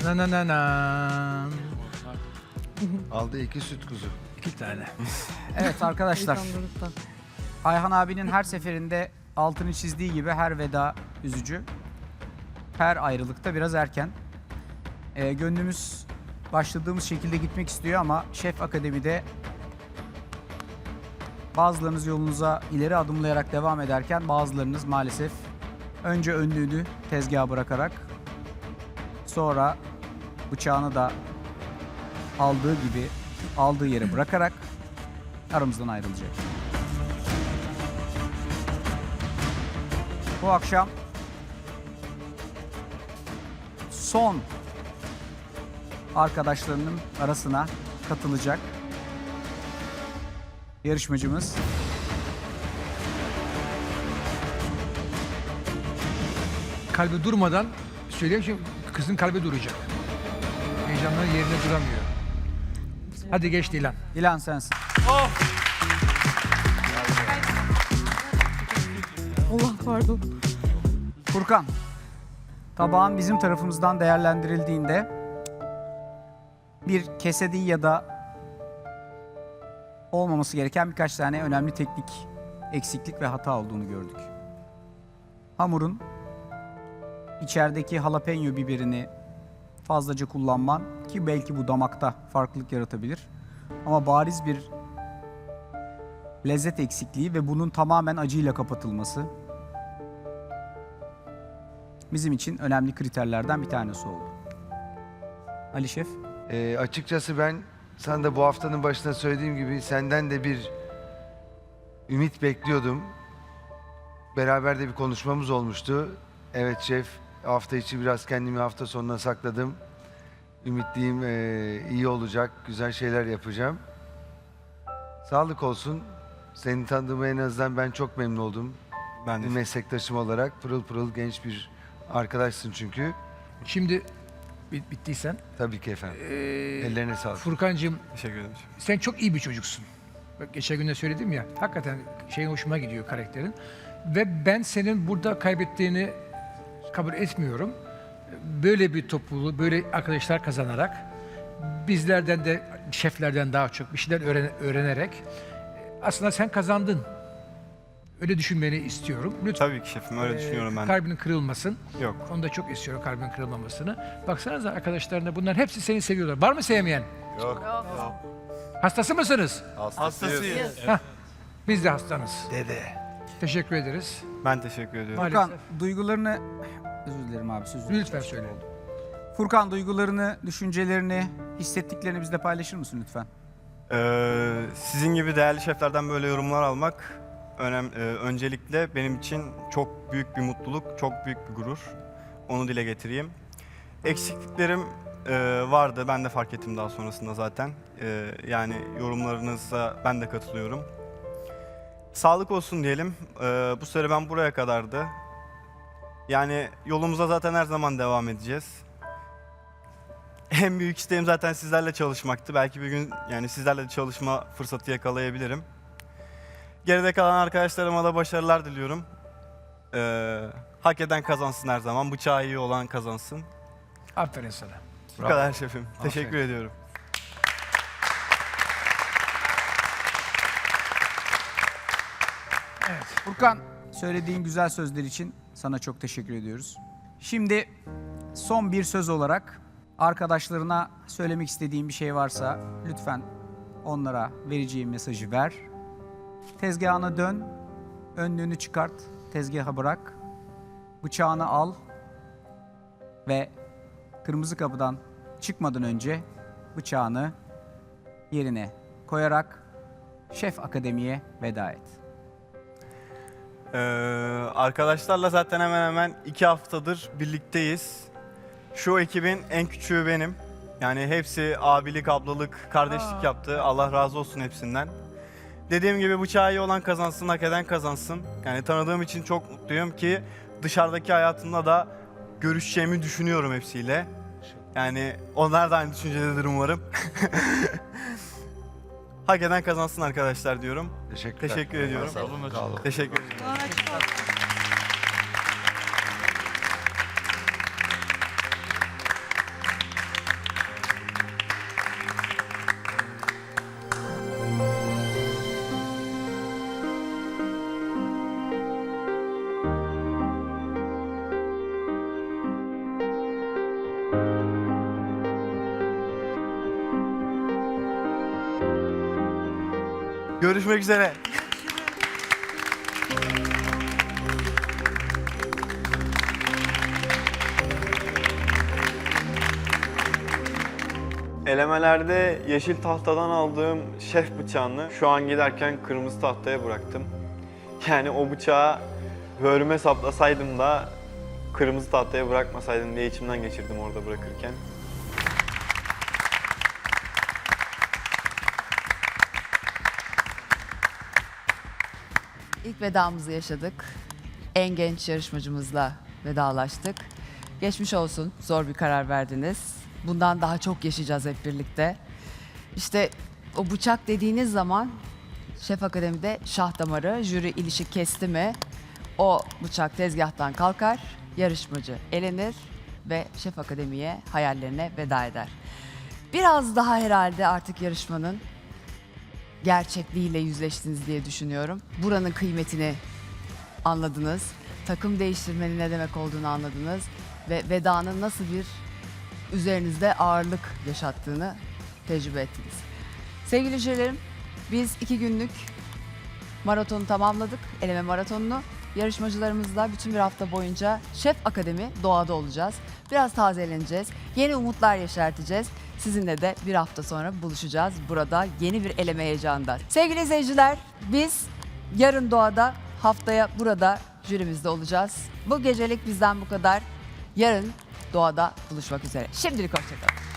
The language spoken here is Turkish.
Na na na na. Aldı iki süt kuzu. İki tane. Evet arkadaşlar. Ayhan abinin her seferinde altını çizdiği gibi her veda üzücü. Her ayrılıkta biraz erken. Ee, gönlümüz başladığımız şekilde gitmek istiyor ama Şef Akademi'de bazılarınız yolunuza ileri adımlayarak devam ederken bazılarınız maalesef önce önlüğünü tezgaha bırakarak sonra bıçağını da aldığı gibi aldığı yere bırakarak aramızdan ayrılacak. Bu akşam son arkadaşlarının arasına katılacak yarışmacımız Kalbi durmadan söyleyeyim çünkü kızın kalbi duracak. Heyecandan yerine duramıyor. Hadi geç Dilan. Dilan sensin. Allah pardon. Furkan, tabağın bizim tarafımızdan değerlendirildiğinde bir kesedi ya da olmaması gereken birkaç tane önemli teknik eksiklik ve hata olduğunu gördük. Hamurun içerideki jalapeno biberini fazlaca kullanman ki belki bu damakta farklılık yaratabilir. Ama bariz bir lezzet eksikliği ve bunun tamamen acıyla kapatılması bizim için önemli kriterlerden bir tanesi oldu. Ali Şef, Ee, açıkçası ben sana da bu haftanın başında söylediğim gibi senden de bir ümit bekliyordum. Beraber de bir konuşmamız olmuştu. Evet şef hafta içi biraz kendimi hafta sonuna sakladım. Ümitliyim ee, iyi olacak, güzel şeyler yapacağım. Sağlık olsun. Seni tanıdığıma en azından ben çok memnun oldum. Ben de. Meslektaşım olarak pırıl pırıl genç bir arkadaşsın çünkü. Şimdi bit- bittiysen. Tabii ki efendim. Ee, Ellerine sağlık. Furkancığım Teşekkür ederim. sen çok iyi bir çocuksun. Bak geçen gün de söyledim ya. Hakikaten şeyin hoşuma gidiyor karakterin. Ve ben senin burada kaybettiğini kabul etmiyorum. Böyle bir topluluğu, böyle arkadaşlar kazanarak bizlerden de şeflerden daha çok bir şeyler öğren- öğrenerek aslında sen kazandın. Öyle düşünmeni istiyorum. Lütfen Tabii ki şefim öyle e, düşünüyorum ben. kalbinin kırılmasın. Yok. Onu da çok istiyorum kalbinin kırılmamasını. Baksanıza arkadaşlarına bunların hepsi seni seviyorlar. Var mı sevmeyen? Yok. Hastası mısınız? Hastasıyız. Biz de hastanız. Dede. Teşekkür ederiz. Ben teşekkür ediyorum. Maalesef. Furkan duygularını... Özür dilerim abi sözü. Lütfen söyle. Furkan duygularını, düşüncelerini, hissettiklerini bizle paylaşır mısın lütfen? Ee, sizin gibi değerli şeflerden böyle yorumlar almak önem, e, öncelikle benim için çok büyük bir mutluluk, çok büyük bir gurur. Onu dile getireyim. Eksikliklerim e, vardı. Ben de fark ettim daha sonrasında zaten. E, yani yorumlarınıza ben de katılıyorum. Sağlık olsun diyelim. E, bu sene ben buraya kadardı. Yani yolumuza zaten her zaman devam edeceğiz. En büyük isteğim zaten sizlerle çalışmaktı. Belki bir gün yani sizlerle de çalışma fırsatı yakalayabilirim. Geride kalan arkadaşlarıma da başarılar diliyorum. Ee, hak eden kazansın her zaman. Bıçağı iyi olan kazansın. Aferin sana. Bu kadar şefim. Teşekkür ediyorum. Furkan, söylediğin güzel sözler için sana çok teşekkür ediyoruz. Şimdi son bir söz olarak arkadaşlarına söylemek istediğin bir şey varsa lütfen onlara vereceğin mesajı ver. Tezgahına dön, önlüğünü çıkart, tezgaha bırak, bıçağını al ve kırmızı kapıdan çıkmadan önce bıçağını yerine koyarak Şef Akademi'ye veda et. Ee, arkadaşlarla zaten hemen hemen iki haftadır birlikteyiz. Şu ekibin en küçüğü benim. Yani hepsi abilik, ablalık, kardeşlik yaptı. Allah razı olsun hepsinden. Dediğim gibi bıçağı iyi olan kazansın, hak eden kazansın. Yani tanıdığım için çok mutluyum ki dışarıdaki hayatımda da görüşeceğimi düşünüyorum hepsiyle. Yani onlar da aynı düşüncededir umarım. hak eden kazansın arkadaşlar diyorum. Teşekkürler. Teşekkür ediyorum. Sağ olun. Sağ olun. Teşekkür ederim. Görüşmek üzere. Elemelerde yeşil tahtadan aldığım şef bıçağını şu an giderken kırmızı tahtaya bıraktım. Yani o bıçağı böğrüme saplasaydım da kırmızı tahtaya bırakmasaydım diye içimden geçirdim orada bırakırken. İlk vedamızı yaşadık. En genç yarışmacımızla vedalaştık. Geçmiş olsun. Zor bir karar verdiniz. Bundan daha çok yaşayacağız hep birlikte. İşte o bıçak dediğiniz zaman Şef Akademi'de şah damarı, jüri ilişik kesti mi o bıçak tezgahtan kalkar, yarışmacı elenir ve Şef Akademi'ye hayallerine veda eder. Biraz daha herhalde artık yarışmanın gerçekliğiyle yüzleştiniz diye düşünüyorum. Buranın kıymetini anladınız. Takım değiştirmenin ne demek olduğunu anladınız ve vedanın nasıl bir üzerinizde ağırlık yaşattığını tecrübe ettiniz. Sevgili jürilerim, biz iki günlük maratonu tamamladık, eleme maratonunu. Yarışmacılarımızla bütün bir hafta boyunca Şef Akademi doğada olacağız. Biraz tazeleneceğiz, yeni umutlar yeşerteceğiz. Sizinle de bir hafta sonra buluşacağız burada yeni bir eleme heyecanında. Sevgili izleyiciler, biz yarın doğada, haftaya burada jürimizde olacağız. Bu gecelik bizden bu kadar. Yarın doğada buluşmak üzere. Şimdilik hoşçakalın.